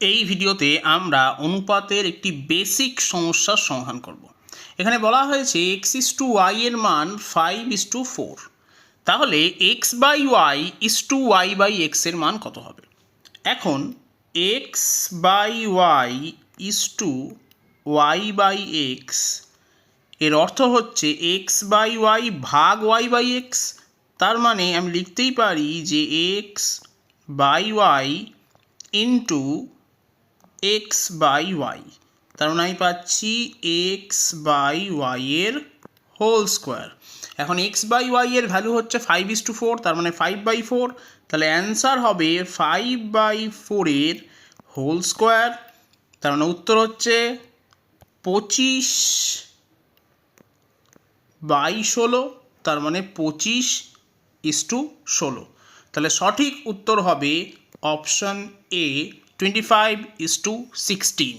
এই ভিডিওতে আমরা অনুপাতের একটি বেসিক সমস্যার সমাধান করব। এখানে বলা হয়েছে এক্স ইস টু ওয়াই এর মান ফাইভ ইস টু ফোর তাহলে X by Y is to Y by এক্সের মান কত হবে? এখন X by Y is to Y by এক্সের অর্থ হচ্ছে এক্স বাই ওয়াই ভাগ ওয়াই বাই এক্স তার মানে আমি লিখতেই পারি যে X by Y into X by Y তার মানে আমি পাচ্ছি এক্স বাই ওয়াই এর হোল স্কোয়ার এখন এক্স বাই ওয়াই এর ভ্যালু হচ্ছে ফাইভ ইস টু ফোর তার মানে ফাইভ বাই ফোর তাহলে অ্যান্সার হবে ফাইভ বাই ফোরের হোল স্কোয়ার তার মানে উত্তর হচ্ছে পঁচিশ বাই ষোলো, তার মানে পঁচিশ ইস টু ষোলো। তাহলে সঠিক উত্তর হবে option A twenty five to to sixteen